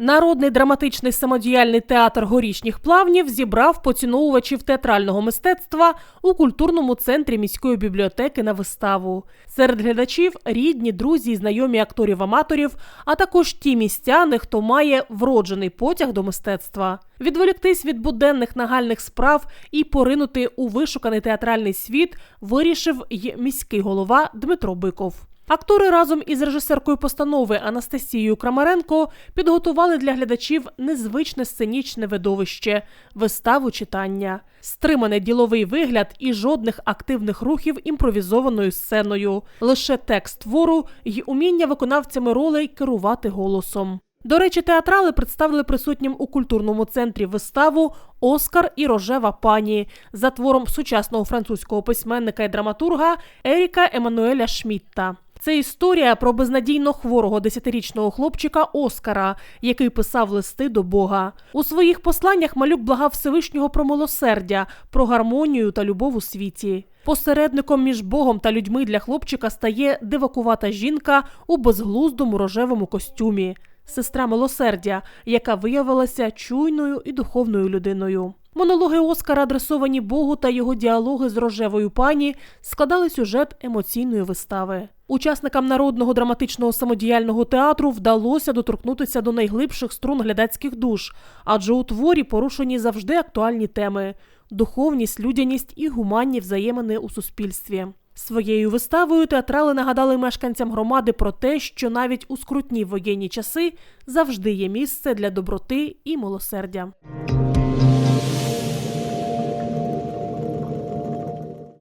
Народний драматичний самодіяльний театр горішніх плавнів зібрав поціновувачів театрального мистецтва у культурному центрі міської бібліотеки на виставу. Серед глядачів рідні, друзі знайомі акторів-аматорів, а також ті містяни, хто має вроджений потяг до мистецтва. Відволіктись від буденних нагальних справ і поринути у вишуканий театральний світ вирішив й міський голова Дмитро Биков. Актори разом із режисеркою постанови Анастасією Крамаренко підготували для глядачів незвичне сценічне видовище виставу читання, стриманий діловий вигляд і жодних активних рухів імпровізованою сценою, лише текст твору й уміння виконавцями ролей керувати голосом. До речі, театрали представили присутнім у культурному центрі виставу Оскар і рожева пані за твором сучасного французького письменника і драматурга Еріка Еммануеля Шмітта. Це історія про безнадійно хворого десятирічного хлопчика Оскара, який писав листи до Бога. У своїх посланнях малюк благав Всевишнього про милосердя, про гармонію та любов у світі. Посередником між Богом та людьми для хлопчика стає дивакувата жінка у безглуздому рожевому костюмі, сестра милосердя, яка виявилася чуйною і духовною людиною. Монологи Оскара, адресовані Богу та його діалоги з рожевою пані, складали сюжет емоційної вистави. Учасникам народного драматичного самодіяльного театру вдалося доторкнутися до найглибших струн глядацьких душ, адже у творі порушені завжди актуальні теми: духовність, людяність і гуманні взаємини у суспільстві. Своєю виставою театрали нагадали мешканцям громади про те, що навіть у скрутні воєнні часи завжди є місце для доброти і милосердя.